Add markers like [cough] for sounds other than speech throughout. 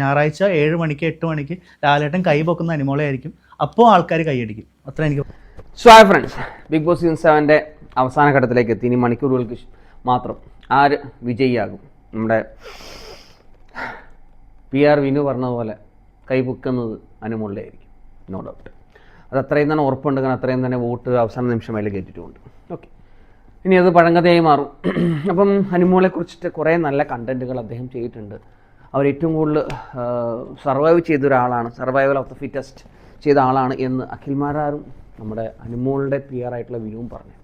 ഞായറാഴ്ച ഏഴ് മണിക്ക് എട്ട് മണിക്ക് ലാലേട്ടൻ കൈ പൊക്കുന്ന അനിമോളയായിരിക്കും. അപ്പോൾ ആൾക്കാർ കൈയടിക്കും അത്ര എനിക്ക് so hi friends big boss season സെവന്റെ അവസാന ഘട്ടത്തിലേക്ക് എത്തി. ഇനി മണിക്കൂറുകൾക്ക് മാത്രം ആര് വിജയിയാകും? നമ്മുടെ പി ആർ വിനു പറഞ്ഞ പോലെ കൈപൊക്കുന്നത് അനുമുള്ളയായിരിക്കും നോ ഡൗട്ട് അത് അത്രയും തന്നെ ഉറപ്പുണ്ട്. കാരണം അത്രയും തന്നെ വോട്ട് അവസാന നിമിഷം അതിൽ കയറ്റിയിട്ടുമുണ്ട് ഓക്കെ ഇനി അത് പഴങ്കഥയായി മാറും. [clears throat] അപ്പം ഹനുമോളെ കുറിച്ചിട്ട് കുറേ നല്ല കണ്ടന്റുകൾ അദ്ദേഹം ചെയ്തിട്ടുണ്ട്. അവർ ഏറ്റവും കൂടുതൽ സർവൈവ് ചെയ്ത ഒരാളാണ് സർവൈവൽ ഓഫ് ദ ഫിറ്റസ്റ്റ് ചെയ്ത ആളാണ് എന്ന് അഖിൽമാരാറും നമ്മുടെ അനുമോളുടെ പി ആർ ആയിട്ടുള്ള വിനുവും പറഞ്ഞു.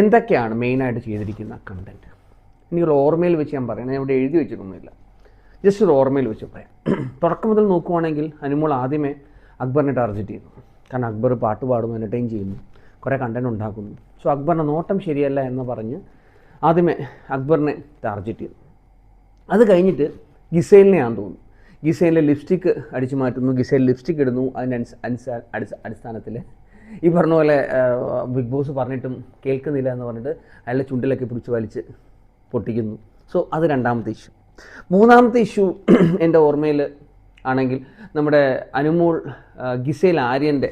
എന്തൊക്കെയാണ് മെയിനായിട്ട് ചെയ്തിരിക്കുന്ന കണ്ടന്റ് എനിക്കൊരു ഓർമ്മയിൽ വെച്ച് ഞാൻ പറയുന്നത് ഞാൻ ഇവിടെ എഴുതി വെച്ചിട്ടൊന്നുമില്ല. ജസ്റ്റ് ഒരു ഓർമ്മയിൽ വെച്ച് പറയാം. തുടക്കം മുതൽ നോക്കുവാണെങ്കിൽ അനുമോൾ ആദ്യമേ അക്ബറിനെ ടാർഗറ്റ് ചെയ്യുന്നു. കാരണം അക്ബർ പാട്ട് പാടുന്നു എന്റർടൈൻ ചെയ്യുന്നു കുറേ കണ്ടന്റ് ഉണ്ടാക്കുന്നു. സോ അക്ബറിന്റെ നോട്ടം ശരിയല്ല എന്ന് പറഞ്ഞ് ആദ്യമേ അക്ബറിനെ ടാർഗറ്റ് ചെയ്യുന്നു അത് കഴിഞ്ഞിട്ട് ഗിസൈലിനെയാണെന്ന് തോന്നുന്നു. ഗിസൈലിന്റെ ലിപ്സ്റ്റിക്ക് അടിച്ചു മാറ്റുന്നു. ഗിസൈൽ ലിപ്സ്റ്റിക് ഇടുന്നു. അതിന്റെ അടിസ്ഥാനത്തിൽ ഈ പറഞ്ഞ പോലെ ബിഗ് ബോസ് പറഞ്ഞിട്ടും കേൾക്കുന്നില്ല എന്ന് പറഞ്ഞിട്ട് അയാളുടെ ചുണ്ടിലൊക്കെ പിടിച്ച് വലിച്ച് പൊട്ടിക്കുന്നു. സോ അത് രണ്ടാമത്തെ ഇഷ്യൂ. മൂന്നാമത്തെ ഇഷ്യൂ [clears throat] എന്റെ ഓർമ്മയിൽ ആണെങ്കിൽ നമ്മുടെ അനുമോൾ ഗിസേൽ ആര്യന്റെ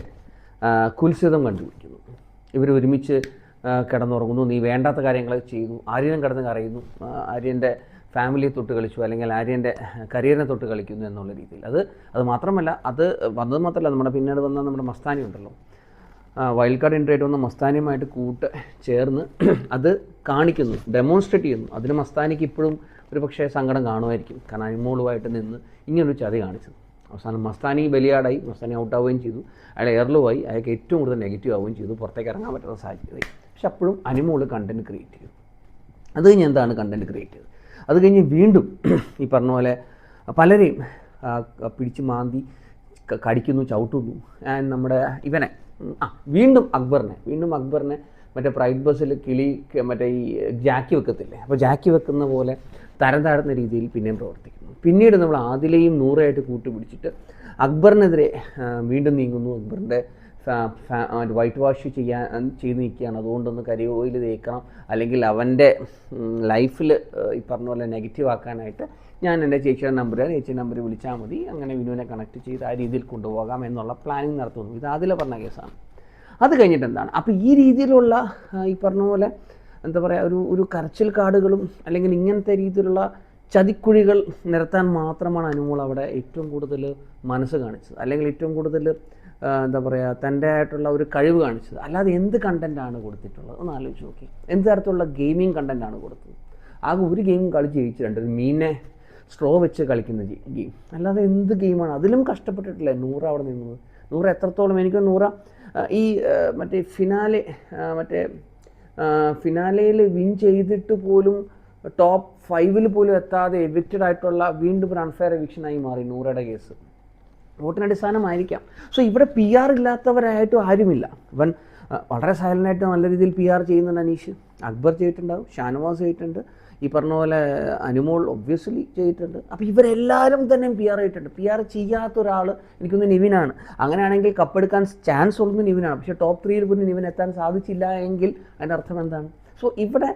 കുൽസിതം കണ്ടുപിടിക്കുന്നു. ഇവർ ഒരുമിച്ച് കിടന്നുറങ്ങുന്നു. നീ വേണ്ടാത്ത കാര്യങ്ങൾ ചെയ്യുന്നു. ആര്യനും കിടന്ന് കരയുന്നു. ആര്യന്റെ ഫാമിലിയെ തൊട്ട് കളിച്ചു അല്ലെങ്കിൽ ആര്യന്റെ കരിയറിനെ തൊട്ട് കളിക്കുന്നു എന്നുള്ള രീതിയിൽ. അത് അത് മാത്രമല്ല അത് വന്നത് മാത്രമല്ല നമ്മുടെ പിന്നീട് വന്ന നമ്മുടെ മസ്താനി ഉണ്ടല്ലോ. വൈൽഡ് കാർഡ് എൻട്രി ആയിട്ട് വന്ന മസ്താനിയുമായിട്ട് കൂട്ട് ചേർന്ന് അത് കാണിക്കുന്നു ഡെമോൺസ്ട്രേറ്റ് ചെയ്യുന്നു. അതിന് മസ്താനിക്ക് ഇപ്പോഴും ഒരു പക്ഷേ സങ്കടം കാണുമായിരിക്കും. കാരണം അനിമോളുമായിട്ട് നിന്ന് ഇങ്ങനൊരു ചതി കാണിച്ചത്. അവസാനം മസ്താനി ബലിയാടായി മസ്താനി ഔട്ട് ആവുകയും ചെയ്തു. അയാൾ എയർലുമായി അയാൾക്ക് ഏറ്റവും കൂടുതൽ നെഗറ്റീവ് ആവുകയും ചെയ്തു. പുറത്തേക്ക് ഇറങ്ങാൻ പറ്റാത്ത സാഹചര്യമായി. പക്ഷെ അപ്പോഴും അനിമോൾ കണ്ടന്റ് ക്രിയേറ്റ് ചെയ്തു. അത് കഴിഞ്ഞ് എന്താണ് കണ്ടന്റ് ക്രിയേറ്റ് ചെയ്തത്? അത് കഴിഞ്ഞ് വീണ്ടും ഈ പറഞ്ഞ പോലെ പലരെയും പിടിച്ചു മാന്തി കടിക്കുന്നു ചവിട്ടുന്നു. നമ്മുടെ ഇവനെ ആ വീണ്ടും അക്ബറിനെ വീണ്ടും അക്ബറിനെ മറ്റേ പ്രൈഡ് ബസ്സിൽ കിളി മറ്റേ ഈ ജാക്കി വെക്കത്തില്ലേ? അപ്പോൾ ജാക്കി വെക്കുന്ന പോലെ തരം താഴ്ന്ന രീതിയിൽ പിന്നെയും പ്രവർത്തിക്കുന്നു. പിന്നീട് നമ്മൾ ആദിലെയും നൂറായിട്ട് കൂട്ടുപിടിച്ചിട്ട് അക്ബറിനെതിരെ വീണ്ടും നീങ്ങുന്നു. അക്ബറിന്റെ വൈറ്റ് വാഷ് ചെയ്യാൻ ചെയ്ത് നിൽക്കുകയാണ്. അതുകൊണ്ടൊന്ന് കരി ഓയിൽ തേക്കണം. അല്ലെങ്കിൽ അവന്റെ ലൈഫിൽ ഈ പറഞ്ഞ പോലെ നെഗറ്റീവ് ആക്കാനായിട്ട് ഞാൻ എന്റെ ചേച്ചിയുടെ നമ്പർ ചേച്ചിയുടെ നമ്പർ വിളിച്ചാൽ മതി. അങ്ങനെ വിനുവിനെ കണക്ട് ചെയ്ത് ആ രീതിയിൽ കൊണ്ടുപോകാം എന്നുള്ള പ്ലാനിങ് നടത്തുന്നു. ഇത് അതിലെ പറഞ്ഞ കേസാണ്. അത് കഴിഞ്ഞിട്ട് എന്താണ്? അപ്പോൾ ഈ രീതിയിലുള്ള ഈ പറഞ്ഞ പോലെ എന്താ പറയുക ഒരു ഒരു കരച്ചിൽ കാടുകളും അല്ലെങ്കിൽ ഇങ്ങനത്തെ രീതിയിലുള്ള ചതിക്കുഴികൾ നിരത്താൻ മാത്രമാണ് അനുമോൾ അവിടെ ഏറ്റവും കൂടുതൽ മനസ്സ് കാണിച്ചത്. അല്ലെങ്കിൽ ഏറ്റവും കൂടുതൽ എന്താ പറയുക തന്റെ ആയിട്ടുള്ള ഒരു കഴിവ് കാണിച്ചത്. അല്ലാതെ എന്ത് കണ്ടന്റാണ് കൊടുത്തിട്ടുള്ളത്? ഒന്ന് ആലോചിച്ച് നോക്കി. എന്ത് തരത്തിലുള്ള ഗെയിമിംഗ് കണ്ടന്റാണ് കൊടുത്തത്? ആകെ ഒരു ഗെയിം കളിച്ച് ജയിച്ചിട്ടുണ്ട് ഒരു മീനെ സ്ട്രോ വെച്ച് കളിക്കുന്ന ഗെയിം. അല്ലാതെ എന്ത് ഗെയിമാണ്? അതിലും കഷ്ടപ്പെട്ടിട്ടില്ലേ നൂറ് അവിടെ നിന്നത്? നൂറ് എത്രത്തോളം? എനിക്ക് നൂറ ഈ മറ്റേ ഫിനാലെ മറ്റേ ഫിനാലയിൽ വിൻ ചെയ്തിട്ട് പോലും ടോപ്പ് ഫൈവിൽ പോലും എത്താതെ എവിക്റ്റഡ് ആയിട്ടുള്ള വീണ്ടും ഒരു അൺഫെയർ എവിക്ഷനായി മാറി നൂറയുടെ കേസ്. വോട്ടിന് അടിസ്ഥാനമായിരിക്കാം സോ ഇവിടെ പി ആർ ഇല്ലാത്തവരായിട്ടും ആരുമില്ല. ഇവൻ വളരെ സൈലന്റായിട്ട് നല്ല രീതിയിൽ പി ആർ ചെയ്യുന്നുണ്ട് അനീഷ്. അക്ബർ ചെയ്തിട്ടുണ്ടാവും ഷാനവാസ് ചെയ്തിട്ടുണ്ട്. ഈ പറഞ്ഞ പോലെ അനുമോൾ ഒബ്വിയസ്ലി ചെയ്തിട്ടുണ്ട്. അപ്പോൾ ഇവരെല്ലാവരും തന്നെ പി ആർ ചെയ്തിട്ടുണ്ട്. പി ആർ ചെയ്യാത്ത ഒരാൾ എനിക്കൊന്ന് നിവിനാണ്. അങ്ങനെയാണെങ്കിൽ കപ്പെടുക്കാൻ ചാൻസ് ഉള്ളത് നിവിനാണ്. പക്ഷേ ടോപ്പ് ത്രീയിൽ പോലും നിവിൻ എത്താൻ സാധിച്ചില്ല എങ്കിൽ അതിന്റെ അർത്ഥം എന്താണ്? സോ ഇവിടെ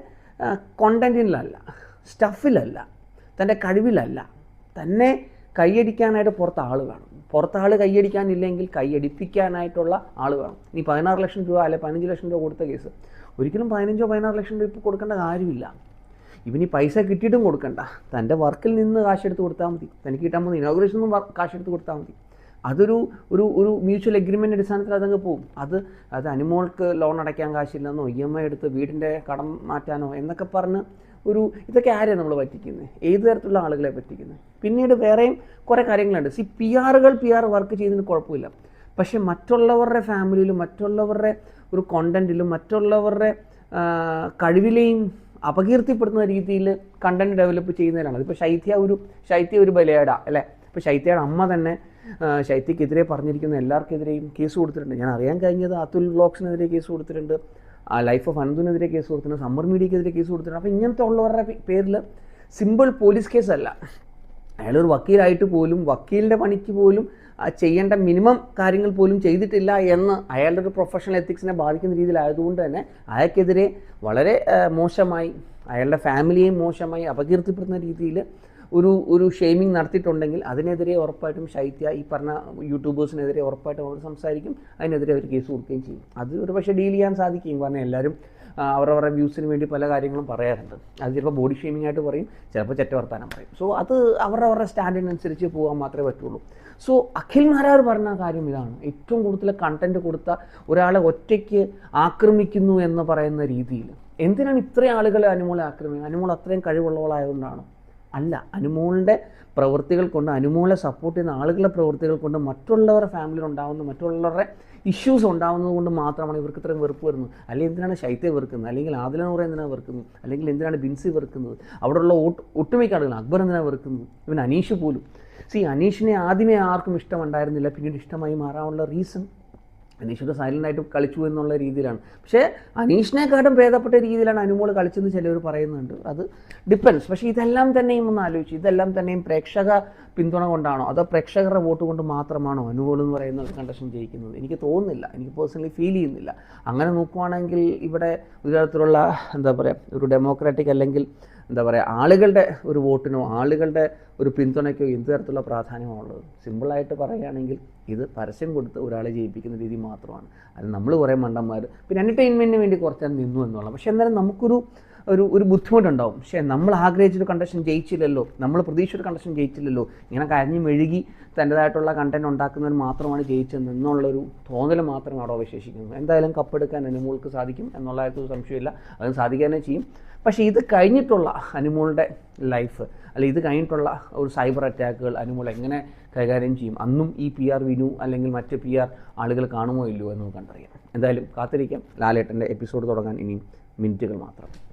കോണ്ടന്റിലല്ല സ്റ്റഫിലല്ല തന്റെ കഴിവിലല്ല തന്നെ കൈയടിക്കാനായിട്ട് പുറത്ത് ആൾ വേണം പുറത്ത് ആൾ കൈയടിക്കാനില്ലെങ്കിൽ കൈയടിപ്പിക്കാനായിട്ടുള്ള ആൾ വേണം. ഇനി പതിനാറ് ലക്ഷം രൂപ അല്ലെ പതിനഞ്ച് ലക്ഷം രൂപ കൊടുത്ത കേസ്. ഒരിക്കലും പതിനഞ്ചോ പതിനാറ് ലക്ഷം രൂപ ഇപ്പോൾ കൊടുക്കേണ്ട കാര്യമില്ല. ഇവന് പൈസ കിട്ടിയിട്ടും കൊടുക്കണ്ട. തന്റെ വർക്കിൽ നിന്ന് കാശെടുത്ത് കൊടുത്താൽ മതി. തനിക്ക് കിട്ടാൻ പോകുന്ന ഇനോഗ്രേഷൻ ഒന്നും കാശെടുത്ത് കൊടുത്താൽ മതി. അതൊരു ഒരു ഒരു മ്യൂച്വൽ എഗ്രിമെന്റ് അടിസ്ഥാനത്തിൽ അതങ്ങ് പോകും അത് അത് അനുമോൾക്ക് ലോൺ അടയ്ക്കാൻ കാശില്ലെന്നോ ഇ എം ഐ എടുത്ത് വീടിന്റെ കടം മാറ്റാനോ എന്നൊക്കെ പറഞ്ഞ് ഒരു ഇതൊക്കെ ആരെയാണ് നമ്മൾ പറ്റിക്കുന്നത് ഏത് തരത്തിലുള്ള ആളുകളെ പറ്റിക്കുന്നത് പിന്നീട് വേറെയും കുറേ കാര്യങ്ങളുണ്ട്. സി പി ആറുകൾ പി ആർ വർക്ക് ചെയ്യുന്നതിന് കുഴപ്പമില്ല. പക്ഷെ മറ്റുള്ളവരുടെ ഫാമിലിയിലും മറ്റുള്ളവരുടെ ഒരു കോണ്ടന്റിലും മറ്റുള്ളവരുടെ കഴിവിലെയും അപകീർത്തിപ്പെടുന്ന രീതിയിൽ കണ്ടന്റ് ഡെവലപ്പ് ചെയ്യുന്നതിനാണ് ഇപ്പോൾ ശൈത്യ ഒരു ശൈത്യ ഒരു ബലയാട അല്ലേ? ഇപ്പോൾ ശൈത്യയുടെ അമ്മ തന്നെ ശൈത്യക്കെതിരെ പറഞ്ഞിരിക്കുന്ന എല്ലാവർക്കെതിരെയും കേസ് കൊടുത്തിട്ടുണ്ട്. ഞാൻ അറിയാൻ കഴിഞ്ഞത് അതുൽ ബ്ലോക്സിനെതിരെ കേസ് കൊടുത്തിട്ടുണ്ട്. ആ ലൈഫ് ഓഫ് അനന്തുനെതിരെ കേസ് കൊടുത്തിട്ടുണ്ട്. സമ്മർ മീഡിയക്കെതിരെ കേസ് കൊടുത്തിട്ടുണ്ട്. അപ്പോൾ ഇങ്ങനത്തെ ഉള്ളവരുടെ പേരിൽ സിമ്പിൾ പോലീസ് കേസല്ല. അയാളൊരു വക്കീലായിട്ട് പോലും വക്കീലിന്റെ പണിക്ക് പോലും ചെയ്യേണ്ട മിനിമം കാര്യങ്ങൾ പോലും ചെയ്തിട്ടില്ല എന്ന് അയാളുടെ ഒരു പ്രൊഫഷണൽ എത്തിക്സിനെ ബാധിക്കുന്ന രീതിയിലായതുകൊണ്ട് തന്നെ അയാൾക്കെതിരെ വളരെ മോശമായി അയാളുടെ ഫാമിലിയെയും മോശമായി അപകീർത്തിപ്പെടുന്ന രീതിയിൽ ഒരു ഒരു ഷെയ്മിങ് നടത്തിയിട്ടുണ്ടെങ്കിൽ അതിനെതിരെ ഉറപ്പായിട്ടും ശൈത്യ ഈ പറഞ്ഞ യൂട്യൂബേഴ്സിനെതിരെ ഉറപ്പായിട്ടും അവർ സംസാരിക്കും. അതിനെതിരെ അവർ കേസ് കൊടുക്കുകയും ചെയ്യും. അത് ഒരു പക്ഷേ ഡീൽ ചെയ്യാൻ സാധിക്കും. കാരണം എല്ലാവരും അവരവരുടെ വ്യൂസിന് വേണ്ടി പല കാര്യങ്ങളും പറയാറുണ്ട്. അത് ചിലപ്പോൾ ബോഡി ഷെയ്മിംഗ് ആയിട്ട് പറയും ചിലപ്പോൾ ചെറ്റ വർത്താനം പറയും. സോ അത് അവരുടെ സ്റ്റാൻഡിനനുസരിച്ച് പോകാൻ മാത്രമേ പറ്റുള്ളൂ. സോ അഖിൽ നാരാർ പറഞ്ഞ കാര്യം ഇതാണ്. ഏറ്റവും കൂടുതൽ കണ്ടന്റ് കൊടുത്ത ഒരാളെ ഒറ്റയ്ക്ക് ആക്രമിക്കുന്നു എന്ന് പറയുന്ന രീതിയിൽ. എന്തിനാണ് ഇത്രയും ആളുകളെ അനുമോളെ ആക്രമിക്കുന്നത്? അനുമോൾ അത്രയും കഴിവുള്ളവളായതുകൊണ്ടാണോ. അല്ല അനുമോളിന്റെ പ്രവൃത്തികൾ കൊണ്ട് അനുമോളെ സപ്പോർട്ട് ചെയ്യുന്ന ആളുകളുടെ പ്രവൃത്തികൾ കൊണ്ട് മറ്റുള്ളവരുടെ ഫാമിലി ഉണ്ടാകുന്ന മറ്റുള്ളവരുടെ ഇഷ്യൂസ് ഉണ്ടാകുന്നത് കൊണ്ട് മാത്രമാണ് ഇവർക്ക് ഇത്രയും വെറുപ്പ് വരുന്നത്. അല്ലെങ്കിൽ എന്തിനാണ് ശൈത്യ വെറുക്കുന്നത്? അല്ലെങ്കിൽ ആദിലനൂറ എന്തിനാണ് വെറുക്കുന്നത്? അല്ലെങ്കിൽ എന്തിനാണ് ബിൻസി വെറുക്കുന്നത്? അവിടെയുള്ള ഒട്ട് ഒട്ടുമിക്ക ആളുകൾ അക്ബർ എന്തിനാണ് വെറുക്കുന്നത്? ഇവൻ അനീഷ് പോലും. സി അനീഷിനെ ആദ്യമേ ആർക്കും ഇഷ്ടമുണ്ടായിരുന്നില്ല പിന്നീട് ഇഷ്ടമായി മാറാനുള്ള റീസൺ അനീഷൊക്കെ സൈലന്റ് ആയിട്ട് കളിച്ചു എന്നുള്ള രീതിയിലാണ്. പക്ഷേ അനീഷിനെക്കാട്ടും ഭേദപ്പെട്ട രീതിയിലാണ് അനുമോൾ കളിച്ചെന്ന് ചിലവർ പറയുന്നുണ്ട്. അത് ഡിപ്പെൻസ് പക്ഷേ ഇതെല്ലാം തന്നെയും ഒന്ന് ആലോചിച്ചു ഇതെല്ലാം തന്നെയും പ്രേക്ഷക പിന്തുണ കൊണ്ടാണോ? അതോ പ്രേക്ഷകരുടെ വോട്ട് കൊണ്ട് മാത്രമാണോ അനുമോൾ എന്ന് പറയുന്ന കണ്ടക്ഷൻ ജയിക്കുന്നത്? എനിക്ക് തോന്നുന്നില്ല. എനിക്ക് പേഴ്സണലി ഫീൽ ചെയ്യുന്നില്ല. അങ്ങനെ നോക്കുവാണെങ്കിൽ ഇവിടെ ഒരു തരത്തിലുള്ള എന്താ പറയുക ഒരു ഡെമോക്രാറ്റിക് അല്ലെങ്കിൽ എന്താ പറയുക ആളുകളുടെ ഒരു വോട്ടിനോ ആളുകളുടെ ഒരു പിന്തുണയ്ക്കോ എന്ത് തരത്തിലുള്ള പ്രാധാന്യമാണ് ഉള്ളത് സിമ്പിളായിട്ട് പറയുകയാണെങ്കിൽ ഇത് പരസ്യം കൊടുത്ത് ഒരാളെ ജയിപ്പിക്കുന്ന രീതി മാത്രമാണ്. അത് നമ്മൾ കുറേ മണ്ടന്മാർ പിന്നെ എന്റർടൈൻമെന്റിന് വേണ്ടി കുറച്ച് നിന്നു എന്നുള്ളത് പക്ഷേ എന്നാലും നമുക്കൊരു ഒരു ഒരു ബുദ്ധിമുട്ടുണ്ടാവും. പക്ഷേ നമ്മൾ ആഗ്രഹിച്ചൊരു കണ്ടക്ഷൻ ജയിച്ചില്ലല്ലോ. നമ്മൾ പ്രതീക്ഷിച്ചൊരു കണ്ടക്ഷൻ ജയിച്ചില്ലല്ലോ. ഇങ്ങനെ കരഞ്ഞു മെഴുകി തന്റെതായിട്ടുള്ള കണ്ടന്റ് ഉണ്ടാക്കുന്നവർ മാത്രമാണ് ജയിച്ചത് എന്നുള്ളൊരു തോന്നൽ മാത്രമേ അവിടെ അവശേഷിക്കുന്നു. എന്തായാലും കപ്പെടുക്കാൻ അനുമോൾക്ക് സാധിക്കും എന്നുള്ള കാര്യത്തിൽ സംശയമില്ല അത് സാധിക്കാനേ ചെയ്യും. പക്ഷേ ഇത് കഴിഞ്ഞിട്ടുള്ള അനുമോളുടെ ലൈഫ് അല്ലെ ഇത് കഴിഞ്ഞിട്ടുള്ള ഒരു സൈബർ അറ്റാക്കുകൾ അനുമോൾ എങ്ങനെ കൈകാര്യം ചെയ്യും? അന്നും ഈ പി ആർ വിനു അല്ലെങ്കിൽ മറ്റ് പി ആർ ആളുകൾ കാണുമോ ഇല്ലയോ എന്ന് നമുക്ക് കണ്ടറിയാം. എന്തായാലും കാത്തിരിക്കാം. ലാലേട്ടന്റെ എപ്പിസോഡ് തുടങ്ങാൻ ഇനിയും മിനിറ്റുകൾ മാത്രം.